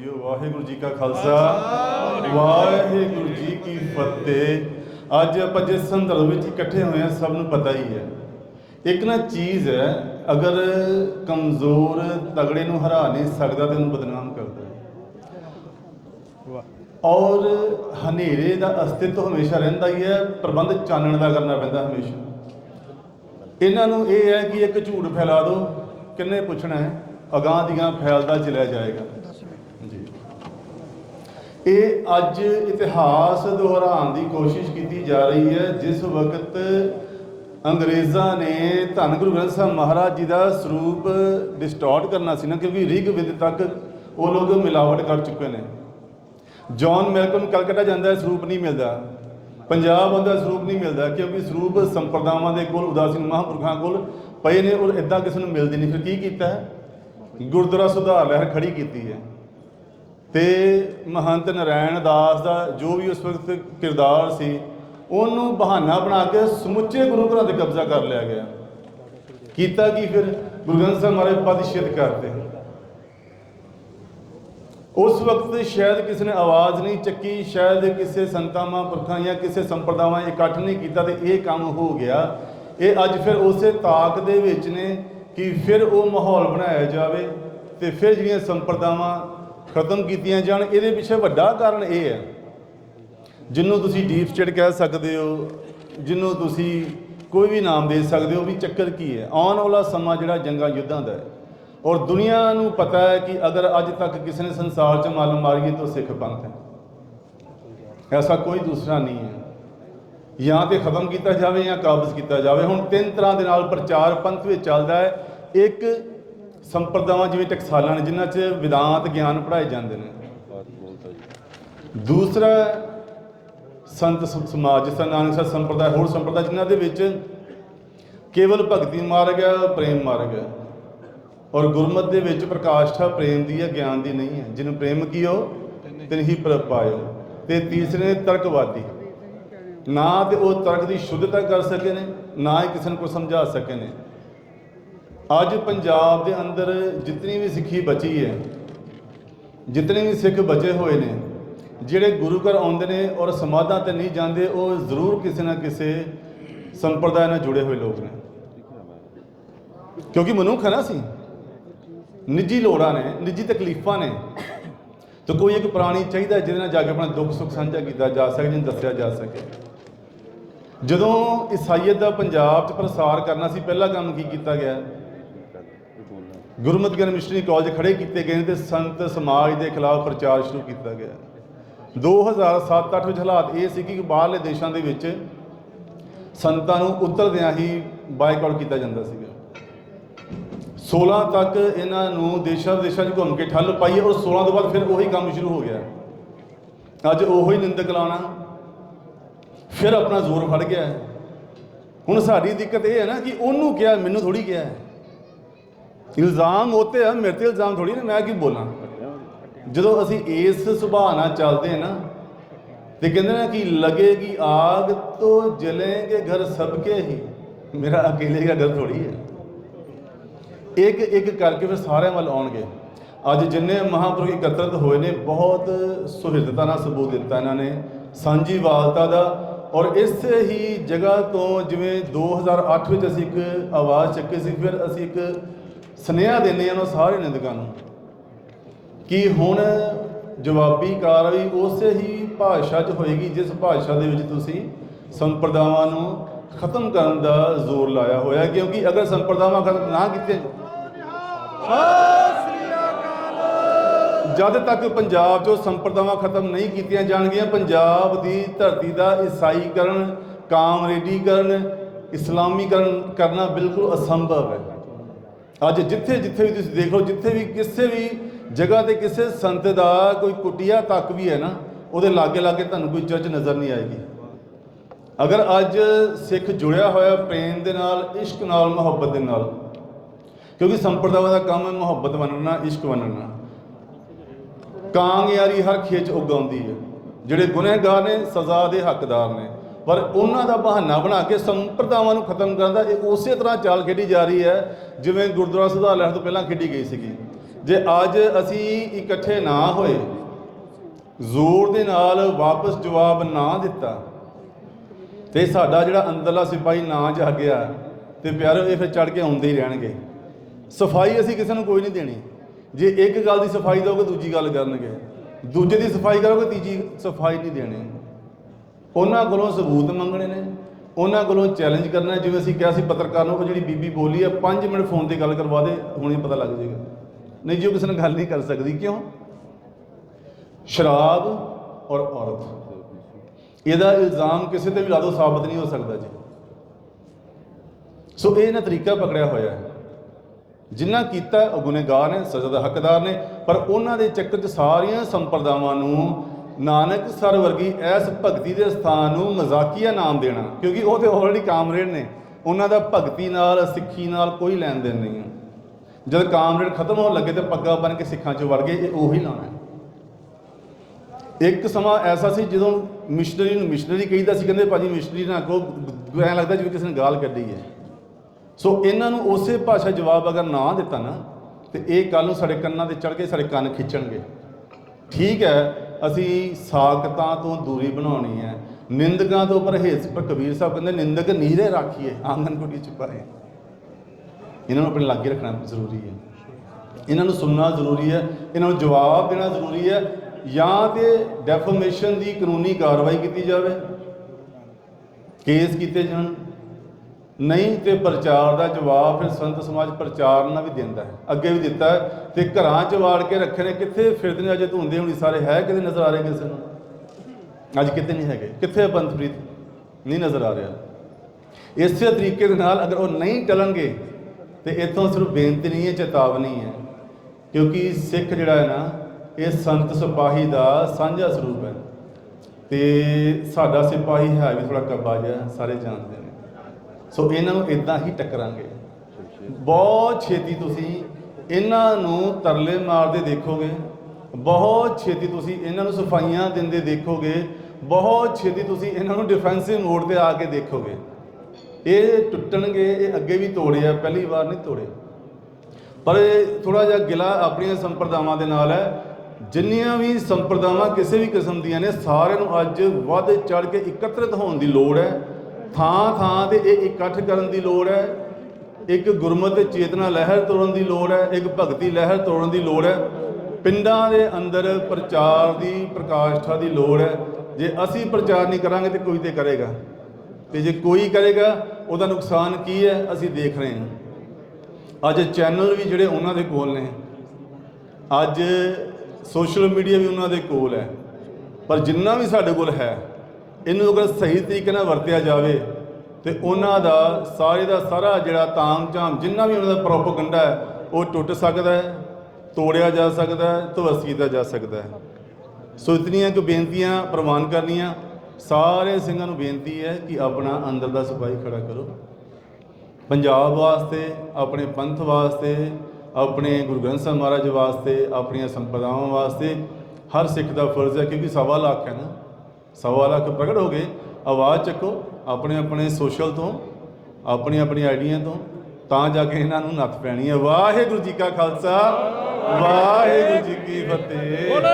ਵਾਹਿਗੁਰੂ ਜੀ ਕਾ ਖਾਲਸਾ, ਵਾਹਿਗੁਰੂ ਜੀ ਕੀ ਫਤਿਹ। ਅੱਜ ਆਪਾਂ ਜਿਸ ਸੰਦਰਭ ਵਿੱਚ ਇਕੱਠੇ ਹੋਏ ਹਾਂ, ਸਭ ਨੂੰ ਪਤਾ ਹੀ ਹੈ। ਇੱਕ ਨਾ ਚੀਜ਼ ਹੈ, ਅਗਰ ਕਮਜ਼ੋਰ ਤਗੜੇ ਨੂੰ ਹਰਾ ਨਹੀਂ ਸਕਦਾ, ਤੇ ਉਹਨੂੰ ਬਦਨਾਮ ਕਰਦਾ ਔਰ ਹਨੇਰੇ ਦਾ ਅਸਤਿਤਵ ਹਮੇਸ਼ਾ ਰਹਿੰਦਾ ਹੀ ਹੈ, ਪ੍ਰਬੰਧ ਚਾਨਣ ਦਾ ਕਰਨਾ ਪੈਂਦਾ ਹਮੇਸ਼ਾ। ਇਹਨਾਂ ਨੂੰ ਇਹ ਹੈ ਕਿ ਇੱਕ ਝੂਠ ਫੈਲਾ ਦਿਓ, ਕਿੰਨੇ ਪੁੱਛਣਾ ਹੈ, ਅਗਾਂਹ ਦੀਆਂ ਫੈਲਦਾ ਚਲਿਆ ਜਾਏਗਾ। ਇਹ ਅੱਜ ਇਤਿਹਾਸ ਦੁਹਰਾਉਣ ਦੀ ਕੋਸ਼ਿਸ਼ ਕੀਤੀ ਜਾ ਰਹੀ ਹੈ, ਜਿਸ ਵਕਤ ਅੰਗਰੇਜ਼ਾਂ ਨੇ ਧੰਨ ਗੁਰੂ ਗ੍ਰੰਥ ਸਾਹਿਬ ਮਹਾਰਾਜ ਜੀ ਦਾ ਸਰੂਪ ਡਿਸਟੋਰਟ ਕਰਨਾ ਸੀ ਨਾ, ਕਿਉਂਕਿ ਰਿਗ ਵਿਦ ਤੱਕ ਉਹ ਲੋਕ ਮਿਲਾਵਟ ਕਰ ਚੁੱਕੇ ਨੇ। ਜੌਨ ਮੈਲਕਮ ਕਲਕੱਤਾ ਜਾਂਦਾ ਹੈ, ਸਰੂਪ ਨਹੀਂ ਮਿਲਦਾ। ਪੰਜਾਬ ਆਉਂਦਾ ਸਰੂਪ ਨਹੀਂ ਮਿਲਦਾ, ਕਿਉਂਕਿ ਸਰੂਪ ਸੰਪਰਦਾਵਾਂ ਦੇ ਕੋਲ ਉਦਾਸੀਨ ਮਹਾਂਪੁਰਖਾਂ ਕੋਲ ਪਏ ਨੇ ਔਰ ਇਦਾਂ ਕਿਸੇ ਨੂੰ ਮਿਲਦੇ ਨਹੀਂ। ਫਿਰ ਕੀ ਕੀਤਾ ਗੁਰਦੁਆਰਾ ਸੁਧਾਰ ਲਹਿਰ ਖੜੀ ਕੀਤੀ ਹੈ। ਤੇ ਮਹੰਤ ਨਰਾਇਣ ਦਾਸ ਦਾ ਜੋ ਵੀ ਉਸ ਵਕਤ ਕਿਰਦਾਰ ਸੀ, ਉਹਨੂੰ ਬਹਾਨਾ ਬਣਾ ਕੇ ਸਮੁੱਚੇ ਗੁਰੂ ਘਰਾਂ ਤੇ ਕਬਜ਼ਾ ਕਰ ਲਿਆ ਗਿਆ। ਕੀਤਾ ਕੀ ਫਿਰ? ਗੁਰੂ ਗ੍ਰੰਥ ਸਾਹਿਬ ਮਹਾਰਾਜ ਪਦ ਸ਼ਿਦ ਕਰਤੇ ਉਸ ਵਕਤ ਸ਼ਾਇਦ ਕਿਸੇ ਨੇ ਆਵਾਜ਼ ਨਹੀਂ ਚੱਕੀ, ਸ਼ਾਇਦ ਕਿਸੇ ਸੰਤਾਂ ਮਹਾਂਪੁਰਖਾਂ ਜਾਂ ਕਿਸੇ ਸੰਪਰਦਾਵਾਂ ਇਕੱਠ ਨਹੀਂ ਕੀਤਾ ਤੇ ਇਹ ਕੰਮ ਹੋ ਗਿਆ। ਇਹ ਅੱਜ ਫਿਰ ਉਸੇ ਤਾਕ ਦੇ ਵਿੱਚ ਨੇ ਕਿ ਫਿਰ ਉਹ ਮਾਹੌਲ ਬਣਾਇਆ ਜਾਵੇ ਤੇ ਫਿਰ ਜਿਹੜੀਆਂ ਸੰਪਰਦਾਵਾਂ ਖਤਮ ਕੀਤੀਆਂ ਜਾਣ, ਇਹਦੇ ਪਿੱਛੇ ਵੱਡਾ ਕਾਰਨ ਇਹ ਹੈ। ਜਿਹਨੂੰ ਤੁਸੀਂ ਡੀਪ ਸਟੇਟ ਕਹਿ ਸਕਦੇ ਹੋ ਜਿਹਨੂੰ ਤੁਸੀਂ ਕੋਈ ਵੀ ਨਾਮ ਦੇ ਸਕਦੇ ਹੋ, ਵੀ ਚੱਕਰ ਕੀ ਹੈ? ਆਉਣ ਵਾਲਾ ਸਮਾਂ ਜਿਹੜਾ ਜੰਗਾਂ ਯੁੱਧਾਂ ਦਾ ਹੈ। ਔਰ ਦੁਨੀਆ ਨੂੰ ਪਤਾ ਹੈ ਕਿ ਅਗਰ ਅੱਜ ਤੱਕ ਕਿਸੇ ਨੇ ਸੰਸਾਰ 'ਚ ਮੱਲ ਮਾਰੀਏ ਤਾਂ ਸਿੱਖ ਪੰਥ ਹੈ। ਐਸਾ ਕੋਈ ਦੂਸਰਾ ਨਹੀਂ ਹੈ। ਜਾਂ ਤੇ ਖਤਮ ਕੀਤਾ ਜਾਵੇ ਜਾਂ ਕਾਬਜ਼ ਕੀਤਾ ਜਾਵੇ। ਹੁਣ ਤਿੰਨ ਤਰ੍ਹਾਂ ਦੇ ਨਾਲ ਪ੍ਰਚਾਰ ਪੰਥ ਵਿੱਚ ਚੱਲਦਾ ਹੈ। ਇੱਕ ਸੰਪਰਦਾਵਾਂ ਜਿਵੇਂ ਟਕਸਾਲਾਂ ਨੇ, ਜਿਨ੍ਹਾਂ 'ਚ ਵਿਦਾਂਤ ਗਿਆਨ ਪੜ੍ਹਾਏ ਜਾਂਦੇ ਨੇ। ਦੂਸਰਾ ਸੰਤ ਸਮਾਜ ਜਿਸ ਤਰ੍ਹਾਂ ਨਾਨਕ ਸਾਹਿਬ ਸੰਪਰਦਾ ਹੋਰ ਸੰਪਰਦਾ ਜਿਨ੍ਹਾਂ ਦੇ ਵਿੱਚ ਕੇਵਲ ਭਗਤੀ ਮਾਰਗ ਹੈ, ਪ੍ਰੇਮ ਮਾਰਗ ਹੈ। ਔਰ ਗੁਰਮਤ ਦੇ ਵਿੱਚ ਪ੍ਰਕਾਸ਼ਠਾ ਪ੍ਰੇਮ ਦੀ ਹੈ, ਗਿਆਨ ਦੀ ਨਹੀਂ ਹੈ। ਜਿਹਨੂੰ ਪ੍ਰੇਮ ਕੀਓ ਤਿਨ ਹੀ ਪ੍ਰਭ ਪਾਇਓ। ਤੇ ਤੀਸਰੇ ਨੇ ਤਰਕਵਾਦੀ। ਨਾ ਤੇ ਉਹ ਤਰਕ ਦੀ ਸ਼ੁੱਧਤਾ ਕਰ ਸਕੇ ਨੇ, ਨਾ ਹੀ ਕਿਸੇ ਨੂੰ ਕੋਈ ਸਮਝਾ ਸਕੇ ਨੇ। ਅੱਜ ਪੰਜਾਬ ਦੇ ਅੰਦਰ ਜਿਤਨੀ ਵੀ ਸਿੱਖੀ ਬਚੀ ਹੈ, ਜਿਤਨੇ ਵੀ ਸਿੱਖ ਬਚੇ ਹੋਏ ਨੇ, ਜਿਹੜੇ ਗੁਰੂ ਘਰ ਆਉਂਦੇ ਨੇ ਔਰ ਸਮਾਧਾਂ ਤੇ ਨਹੀਂ ਜਾਂਦੇ, ਉਹ ਜ਼ਰੂਰ ਕਿਸੇ ਨਾ ਕਿਸੇ ਸੰਪਰਦਾਇ ਨਾਲ ਜੁੜੇ ਹੋਏ ਲੋਕ ਨੇ। ਕਿਉਂਕਿ ਮਨੁੱਖ ਹੈ ਨਾ ਸੀ ਨਿੱਜੀ ਲੋੜਾਂ ਨੇ, ਨਿੱਜੀ ਤਕਲੀਫਾਂ ਨੇ, ਤਾਂ ਕੋਈ ਇੱਕ ਪ੍ਰਾਣੀ ਚਾਹੀਦਾ ਜਿਹਦੇ ਨਾਲ ਜਾ ਕੇ ਆਪਣਾ ਦੁੱਖ ਸੁੱਖ ਸਾਂਝਾ ਕੀਤਾ ਜਾ ਸਕੇ, ਜਿਹਨੂੰ ਦੱਸਿਆ ਜਾ ਸਕੇ। ਜਦੋਂ ਈਸਾਈਅਤ ਦਾ ਪੰਜਾਬ 'ਚ ਪ੍ਰਸਾਰ ਕਰਨਾ ਸੀ, ਪਹਿਲਾ ਕੰਮ ਕੀ ਕੀਤਾ ਗਿਆ? ਗੁਰਮਤਿ ਗਿਆਨ ਮਿਸ਼ਨਰੀ ਕਾਲਜ ਖੜੇ ਕੀਤੇ ਗਏ ਨੇ ਤੇ ਸੰਤ ਸਮਾਜ ਦੇ ਖਿਲਾਫ ਪ੍ਰਚਾਰ ਸ਼ੁਰੂ ਕੀਤਾ ਗਿਆ 2007-8 ਵਿੱਚ ਹਾਲਾਤ ਇਹ ਸੀ ਕਿ ਬਾਹਰਲੇ ਦੇਸ਼ਾਂ ਦੇ ਵਿੱਚ ਸੰਤਾਂ ਨੂੰ ਉਤਰਦਿਆਂ ਹੀ ਬਾਈਕਾਟ ਕੀਤਾ ਜਾਂਦਾ ਸੀਗਾ। 16 ਤੱਕ ਇਹਨਾਂ ਨੂੰ ਦੇਸ਼ਾਂ ਵਿਦੇਸ਼ਾਂ 'ਚ ਘੁੰਮ ਕੇ ਠੱਲ ਪਾਈ ਔਰ 16 ਤੋਂ ਬਾਅਦ ਫਿਰ ਉਹੀ ਕੰਮ ਸ਼ੁਰੂ ਹੋ ਗਿਆ। ਅੱਜ ਉਹੋ ਹੀ ਨਿੰਦਕ ਲਾਉਣਾ ਫਿਰ ਆਪਣਾ ਜ਼ੋਰ ਫੜ ਗਿਆ। ਹੁਣ ਸਾਡੀ ਦਿੱਕਤ ਇਹ ਹੈ ਨਾ ਕਿ ਉਹਨੂੰ ਕਿਹਾ, ਮੈਨੂੰ ਥੋੜੀ ਕਿਹਾ ਇਲਜ਼ਾਮ ਉਤੇ ਆ, ਮੇਰੇ ਤੇ ਇਲਜ਼ਾਮ ਥੋੜੀ ਨਾ ਮੈਂ ਕੀ ਬੋਲਾਂ? ਜਦੋਂ ਅਸੀਂ ਇਸ ਸੁਭਾਅ ਨਾਲ ਚੱਲਦੇ ਹਾਂ ਨਾ, ਤੇ ਕਹਿੰਦੇ ਨਾ ਕਿ ਲੱਗੇਗੀ ਆਗ ਤੋਂ ਜਲेंगे ਘਰ ਸਬਕੇ ਹੀ। ਮੇਰਾ ਅਕੇਲੇ ਦਾ ਘਰ ਥੋੜੀ ਹੈ। ਇੱਕ ਇੱਕ ਕਰਕੇ ਫਿਰ ਸਾਰਿਆਂ ਵੱਲ ਆਉਣਗੇ। ਅੱਜ ਜਿੰਨੇ ਮਹਾਂਪੁਰਖ ਇਕੱਤਰਤ ਹੋਏ ਨੇ, ਬਹੁਤ ਸੁਹਿਰਦਤਾ ਨਾਲ ਸਬੂਤ ਦਿੱਤਾ ਇਹਨਾਂ ਨੇ ਸਾਂਝੀ ਵਾਲਤਾ ਦਾ। ਔਰ ਇਸੇ ਹੀ ਜਗ੍ਹਾ ਤੋਂ ਜਿਵੇਂ 2008 ਵਿੱਚ ਅਸੀਂ ਇੱਕ ਆਵਾਜ਼ ਚੱਕੀ ਸੀ, ਫਿਰ ਅਸੀਂ ਇੱਕ ਸੁਨੇਹਾ ਦਿੰਦੇ ਹਾਂ ਉਹਨਾਂ ਸਾਰੇ ਨਿੰਦਕਾਂ ਨੂੰ ਕਿ ਹੁਣ ਜਵਾਬੀ ਕਾਰਵਾਈ ਉਸੇ ਹੀ ਭਾਸ਼ਾ 'ਚ ਹੋਏਗੀ ਜਿਸ ਭਾਸ਼ਾ ਦੇ ਵਿੱਚ ਤੁਸੀਂ ਸੰਪਰਦਾਵਾਂ ਨੂੰ ਖਤਮ ਕਰਨ ਦਾ ਜ਼ੋਰ ਲਾਇਆ ਹੋਇਆ ਕਿਉਂਕਿ ਅਗਰ ਸੰਪਰਦਾਵਾਂ ਖਤਮ ਨਾ ਕੀਤੇ ਜਦ ਤੱਕ ਪੰਜਾਬ 'ਚੋਂ ਸੰਪਰਦਾਵਾਂ ਖਤਮ ਨਹੀਂ ਕੀਤੀਆਂ ਜਾਣਗੀਆਂ, ਪੰਜਾਬ ਦੀ ਧਰਤੀ ਦਾ ਈਸਾਈਕਰਨ, ਕਾਮਰੇਡੀਕਰਨ, ਇਸਲਾਮੀਕਰਨ ਕਰਨਾ ਬਿਲਕੁਲ ਅਸੰਭਵ ਹੈ। ਅੱਜ ਜਿੱਥੇ ਜਿੱਥੇ ਵੀ ਤੁਸੀਂ ਦੇਖ ਲਓ, ਜਿੱਥੇ ਵੀ ਕਿਸੇ ਵੀ ਜਗ੍ਹਾ ਤੇ ਕਿਸੇ ਸੰਤ ਦਾ ਕੋਈ ਕੁਟਿਆ ਤੱਕ ਵੀ ਹੈ ਨਾ, ਉਹਦੇ ਲਾਗੇ ਲਾਗੇ ਤੁਹਾਨੂੰ ਕੋਈ ਚਰਚ ਨਜ਼ਰ ਨਹੀਂ ਆਏਗੀ। ਅਗਰ ਅੱਜ ਸਿੱਖ ਜੁੜਿਆ ਹੋਇਆ ਪ੍ਰੇਮ ਦੇ ਨਾਲ, ਇਸ਼ਕ ਨਾਲ, ਮੁਹੱਬਤ ਦੇ ਨਾਲ, ਕਿਉਂਕਿ ਸੰਪਰਦਾਵਾਂ ਦਾ ਕੰਮ ਹੈ ਮੁਹੱਬਤ ਮੰਨਣਾ ਇਸ਼ਕ ਮੰਨਣਾ ਕਾਂਗ ਯਾਰੀ ਹਰ ਖੇਚ ਉਗਾਉਂਦੀ ਹੈ, ਜਿਹੜੇ ਗੁਨਹਗਾਰ ਨੇ, ਸਜ਼ਾ ਦੇ ਹੱਕਦਾਰ ਨੇ। ਪਰ ਉਹਨਾਂ ਦਾ ਬਹਾਨਾ ਬਣਾ ਕੇ ਸੰਪਰਦਾਵਾਂ ਨੂੰ ਖਤਮ ਕਰਨ ਦਾ ਇਹ ਉਸੇ ਤਰ੍ਹਾਂ ਚਾਲ ਖੇਡੀ ਜਾ ਰਹੀ ਹੈ ਜਿਵੇਂ ਗੁਰਦੁਆਰਾ ਸੁਧਾਰ ਲੈਣ ਤੋਂ ਪਹਿਲਾਂ ਖੇਡੀ ਗਈ ਸੀਗੀ। ਜੇ ਅੱਜ ਅਸੀਂ ਇਕੱਠੇ ਨਾ ਹੋਏ, ਜ਼ੋਰ ਦੇ ਨਾਲ ਵਾਪਸ ਜਵਾਬ ਨਾ ਦਿੱਤਾ, ਤੇ ਸਾਡਾ ਜਿਹੜਾ ਅੰਦਰਲਾ ਸਿਪਾਹੀ ਨਾ ਜਾਗਿਆ ਤੇ ਪਿਆਰੋ ਇਹ ਫਿਰ ਚੜ ਕੇ ਆਉਂਦੇ ਹੀ ਰਹਿਣਗੇ। ਸਫ਼ਾਈ ਅਸੀਂ ਕਿਸੇ ਨੂੰ ਕੋਈ ਨਹੀਂ ਦੇਣੀ। ਜੇ ਇੱਕ ਗੱਲ ਦੀ ਸਫ਼ਾਈ ਦੋਗੇ ਦੂਜੀ ਗੱਲ ਕਰਨਗੇ। ਦੂਜੇ ਦੀ ਸਫ਼ਾਈ ਕਰੋਗੇ, ਤੀਜੀ ਸਫ਼ਾਈ ਨਹੀਂ ਦੇਣੀ। ਉਹਨਾਂ ਕੋਲੋਂ ਸਬੂਤ ਮੰਗਣੇ ਨੇ, ਉਹਨਾਂ ਕੋਲੋਂ ਚੈਲੰਜ ਕਰਨਾ ਜਿਵੇਂ ਅਸੀਂ ਕਿਹਾ ਸੀ ਪੱਤਰਕਾਰ ਨੂੰ, ਉਹ ਜਿਹੜੀ ਬੀਬੀ ਬੋਲੀ ਆ 5 ਮਿੰਟ ਫੋਨ ਤੇ ਗੱਲ ਕਰਵਾ ਦੇ, ਹੁਣੇ ਪਤਾ ਲੱਗ ਜਾਏਗਾ। ਨਹੀਂ ਜੀ, ਉਹ ਕਿਸੇ ਨਾਲ ਗੱਲ ਨਹੀਂ ਕਰ ਸਕਦੀ। ਕਿਉਂ? ਸ਼ਰਾਬ ਔਰ ਔਰਤ। ਇਹਦਾ ਇਲਜ਼ਾਮ ਕਿਸੇ ਤੇ ਵੀ ਲਾ ਦੋ ਸਾਬਤ ਨਹੀਂ ਹੋ ਸਕਦਾ ਜੀ। ਸੋ ਇਹ ਨਾ ਤਰੀਕਾ ਪਕੜਿਆ ਹੋਇਆ ਹੈ। ਜਿਨ੍ਹਾਂ ਕੀਤਾ, ਉਹ ਗੁਨੇਗਾਰ ਨੇ, ਸਜ਼ਾ ਦਾ ਹੱਕਦਾਰ ਨੇ, ਪਰ ਉਹਨਾਂ ਦੇ ਚੱਕਰ 'ਚ ਸਾਰੀਆਂ ਸੰਪਰਦਾਵਾਂ ਨੂੰ ਨਾਨਕ ਸਰ ਵਰਗੀ ਐਸ ਭਗਤੀ ਦੇ ਸਥਾਨ ਨੂੰ ਮਜ਼ਾਕੀਆ ਨਾਮ ਦੇਣਾ, ਕਿਉਂਕਿ ਉਹ ਤੇ ਆਲਰੇਡੀ ਕਾਮਰੇਡ ਨੇ। ਉਹਨਾਂ ਦਾ ਭਗਤੀ ਨਾਲ, ਸਿੱਖੀ ਨਾਲ ਕੋਈ ਲੈਣ ਦੇਣ ਨਹੀਂ ਹੈ। ਜਦ ਕਾਮਰੇਡ ਖਤਮ ਹੋਣ ਲੱਗੇ ਤੇ ਪੱਗਾ ਬਣ ਕੇ ਸਿੱਖਾਂ 'ਚ ਵੜ ਗਏ, ਇਹ ਉਹੀ ਲਾਣਾ ਇੱਕ ਸਮਾਂ ਐਸਾ ਸੀ ਜਦੋਂ ਮਿਸ਼ਨਰੀ ਨੂੰ ਮਿਸ਼ਨਰੀ ਕਹੀਦਾ ਸੀ, ਕਹਿੰਦੇ ਭਾਜੀ ਮਿਸ਼ਨਰੀ ਨਾ ਕੋ ਐਂ ਲੱਗਦਾ ਜਿਵੇਂ ਕਿਸੇ ਨੇ ਗਾਲ ਕੱਢੀ ਹੈ। ਸੋ ਇਹਨਾਂ ਨੂੰ ਉਸੇ ਭਾਸ਼ਾ ਜਵਾਬ ਅਗਰ ਨਾ ਦਿੱਤਾ ਨਾ, ਤੇ ਇਹ ਕੱਲ ਨੂੰ ਸਾਡੇ ਕੰਨਾਂ ਤੇ ਚੜ ਕੇ, ਸਾਡੇ ਕੰਨ ਖਿੱਚਣਗੇ। ਠੀਕ ਹੈ ਅਸੀਂ ਸਾਖਤਾਂ ਤੋਂ ਦੂਰੀ ਬਣਾਉਣੀ ਹੈ। ਨਿੰਦਕਾਂ ਤੋਂ ਪਰਹੇਜ਼, ਪਰ ਕਬੀਰ ਸਾਹਿਬ ਕਹਿੰਦੇ, ਨਿੰਦਕ ਨੀਰੇ ਰਾਖੀਏ, ਆਂਗਨ ਕੋਟੀ ਚੁਪਾਏ ਇਹਨਾਂ ਨੂੰ ਆਪਣੇ ਲਾਗੇ ਰੱਖਣਾ ਜ਼ਰੂਰੀ ਹੈ। ਇਹਨਾਂ ਨੂੰ ਸੁਣਨਾ ਜ਼ਰੂਰੀ ਹੈ, ਇਹਨਾਂ ਨੂੰ ਜਵਾਬ ਦੇਣਾ ਜ਼ਰੂਰੀ ਹੈ। ਜਾਂ ਤੇ ਡੈਫਰਮੇਸ਼ਨ ਦੀ ਕਾਨੂੰਨੀ ਕਾਰਵਾਈ ਕੀਤੀ ਜਾਵੇ। ਕੇਸ ਕੀਤੇ ਜਾਣ। ਨਹੀਂ ਤੇ ਪ੍ਰਚਾਰ ਦਾ ਜਵਾਬ ਫਿਰ ਸੰਤ ਸਮਾਜ ਪ੍ਰਚਾਰ ਨਾਲ ਵੀ ਦਿੰਦਾ ਹੈ। ਅੱਗੇ ਵੀ ਦਿੱਤਾ ਹੈ ਤੇ ਘਰਾਂ 'ਚ ਵਾੜ ਕੇ ਰੱਖੇ ਨੇ, ਕਿੱਥੇ ਫਿਰਦੇ ਨੇ? ਅਜੇ ਧੁੰਦੇ ਹੁਣੀ ਸਾਰੇ ਹੈ ਕਿਤੇ ਨਜ਼ਰ ਆ ਰਹੇ ਕਿਸੇ ਨੂੰ? ਅੱਜ ਕਿਤੇ ਨਹੀਂ ਹੈਗੇ। ਕਿੱਥੇ ਬੰਦਪ੍ਰੀਤ ਨਹੀਂ ਨਜ਼ਰ ਆ ਰਿਹਾ। ਇਸੇ ਤਰੀਕੇ ਦੇ ਨਾਲ ਅਗਰ ਉਹ ਨਹੀਂ ਟਲਣਗੇ ਤੇ ਇੱਥੋਂ ਸਿਰਫ ਬੇਨਤੀ ਨਹੀਂ ਹੈ, ਚੇਤਾਵਨੀ ਹੈ। ਕਿਉਂਕਿ ਸਿੱਖ ਜਿਹੜਾ ਹੈ ਨਾ, ਇਹ ਸੰਤ ਸਿਪਾਹੀ ਦਾ ਸਾਂਝਾ ਸਰੂਪ ਹੈ। ਤੇ ਸਾਡਾ ਸਿਪਾਹੀ ਹੈ ਵੀ ਥੋੜਾ ਕੱਬਾ ਜਿਹਾ, ਸਾਰੇ ਜਾਣਦੇ ਨੇ। ਸੋ ਇਹਨਾਂ ਨੂੰ ਇਦਾਂ ਹੀ ਟੱਕਰਾਂਗੇ। ਬਹੁਤ ਛੇਤੀ ਤੁਸੀਂ ਇਹਨਾਂ ਨੂੰ ਤਰਲੇ ਮਾਰਦੇ ਦੇਖੋਗੇ। ਬਹੁਤ ਛੇਤੀ ਤੁਸੀਂ ਇਹਨਾਂ ਨੂੰ ਸਫਾਈਆਂ ਦਿੰਦੇ ਦੇਖੋਗੇ। ਬਹੁਤ ਛੇਤੀ ਤੁਸੀਂ ਇਹਨਾਂ ਨੂੰ ਡਿਫੈਂਸਿਵ ਮੋਡ ਤੇ ਆ ਕੇ ਦੇਖੋਗੇ। ਇਹ ਟੁੱਟਣਗੇ, ਇਹ ਅੱਗੇ ਵੀ ਤੋੜੇ ਆ, ਪਹਿਲੀ ਵਾਰ ਨਹੀਂ ਤੋੜੇ। ਪਰ ਥੋੜਾ ਜਿਹਾ ਗਿਲਾ ਆਪਣੀਆਂ ਸੰਪਰਦਾਵਾਂ ਦੇ ਨਾਲ ਹੈ। ਜਿੰਨੀਆਂ ਵੀ ਸੰਪਰਦਾਵਾਂ ਕਿਸੇ ਵੀ ਕਿਸਮ ਦੀਆਂ ਨੇ, ਸਾਰਿਆਂ ਨੂੰ ਅੱਜ ਵੱਧ ਚੜ ਕੇ ਇਕੱਤਰਿਤ ਹੋਣ ਦੀ ਲੋੜ ਹੈ। ਥਾਂ ਥਾਂ ਤੇ ਇਹ ਇਕੱਠ ਕਰਨ ਦੀ ਲੋੜ ਹੈ। ਇੱਕ ਗੁਰਮਤਿ ਚੇਤਨਾ ਲਹਿਰ ਤੋੜਨ ਦੀ ਲੋੜ ਹੈ, ਇੱਕ ਭਗਤੀ ਲਹਿਰ ਤੋੜਨ ਦੀ ਲੋੜ ਹੈ। ਪਿੰਡਾਂ ਦੇ ਅੰਦਰ ਪ੍ਰਚਾਰ ਦੀ, ਪ੍ਰਕਾਸ਼ਠਾ ਦੀ ਲੋੜ ਹੈ। ਜੇ ਅਸੀਂ ਪ੍ਰਚਾਰ ਨਹੀਂ ਕਰਾਂਗੇ ਤੇ ਕੋਈ ਤੇ ਕਰੇਗਾ। ਤੇ ਜੇ ਕੋਈ ਕਰੇਗਾ, ਉਹਦਾ ਨੁਕਸਾਨ ਕੀ ਹੈ, ਅਸੀਂ ਦੇਖ ਰਹੇ ਹਾਂ। ਅੱਜ ਚੈਨਲ ਵੀ ਜਿਹੜੇ ਉਹਨਾਂ ਦੇ ਕੋਲ ਨੇ। ਅੱਜ ਸੋਸ਼ਲ ਮੀਡੀਆ ਵੀ ਉਹਨਾਂ ਦੇ ਕੋਲ ਹੈ। ਪਰ ਜਿੰਨਾ ਵੀ ਸਾਡੇ ਕੋਲ ਹੈ ਇਹਨੂੰ ਅਗਰ ਸਹੀ ਤਰੀਕੇ ਨਾਲ ਵਰਤਿਆ ਜਾਵੇ ਤੇ ਉਹਨਾਂ ਦਾ ਸਾਰੇ ਦਾ ਸਾਰਾ ਜਿਹੜਾ ਤਾਮ-ਝਾਮ, ਜਿੰਨਾ ਵੀ ਉਹਨਾਂ ਦਾ ਪ੍ਰੋਪਗੈਂਡਾ ਹੈ, ਉਹ ਟੁੱਟ ਸਕਦਾ ਹੈ, ਤੋੜਿਆ ਜਾ ਸਕਦਾ ਹੈ ਧਵਸ ਕੀਤਾ ਜਾ ਸਕਦਾ ਹੈ। ਸੋ ਇਤਨੀਆਂ ਕੁ ਬੇਨਤੀਆਂ ਪ੍ਰਵਾਨ ਕਰਨੀਆਂ। ਸਾਰੇ ਸਿੰਘਾਂ ਨੂੰ ਬੇਨਤੀ ਹੈ ਕਿ ਆਪਣਾ ਅੰਦਰ ਦਾ ਸਫ਼ਾਈ ਖੜਾ ਕਰੋ। ਪੰਜਾਬ ਵਾਸਤੇ, ਆਪਣੇ ਪੰਥ ਵਾਸਤੇ, ਆਪਣੇ ਗੁਰੂ ਗ੍ਰੰਥ ਸਾਹਿਬ ਮਹਾਰਾਜ ਵਾਸਤੇ, ਆਪਣੀਆਂ ਸੰਪਦਾਵਾਂ ਵਾਸਤੇ ਹਰ ਸਿੱਖ ਦਾ ਫਰਜ਼ ਹੈ, ਕਿਉਂਕਿ ਸਵਾ ਲੱਖ ਹੈ ਨਾ। ਸਵਾ ਲੱਖ ਪ੍ਰਗਟ ਹੋ ਗਏ। ਆਵਾਜ਼ ਚੱਕੋ ਆਪਣੇ ਆਪਣੇ ਸੋਸ਼ਲ ਤੋਂ ਆਪਣੀ ਆਪਣੀ ਆਈਡੀਆਂ ਤੋਂ ਤਾਂ ਜਾ ਕੇ ਇਹਨਾਂ ਨੂੰ ਨੱਥ ਪੈਣੀ ਹੈ। ਵਾਹਿਗੁਰੂ ਜੀ ਕਾ ਖਾਲਸਾ ਵਾਹਿਗੁਰੂ ਜੀ ਕੀ ਫਤਿਹ। ਬੋਲੇ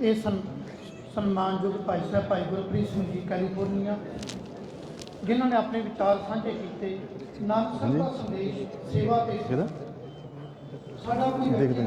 ਇਹ ਸਨ ਸਨਮਾਨਯੋਗ ਭਾਈ ਸਾਹਿਬ ਭਾਈ ਗੁਰਪ੍ਰੀਤ ਸਿੰਘ ਜੀ ਕੈਲੀਫੋਰਨੀਆ। ਜਿਨ੍ਹਾਂ ਨੇ ਆਪਣੇ ਵਿਚਾਰ ਸਾਂਝੇ ਕੀਤੇ ਨਾਨਕ ਸਾਹਿਬ ਦਾ ਸੰਦੇਸ਼ ਸੇਵਾ ਤੇ ਸਾਡਾ ਕੋਈ ਦੇਖਦੇ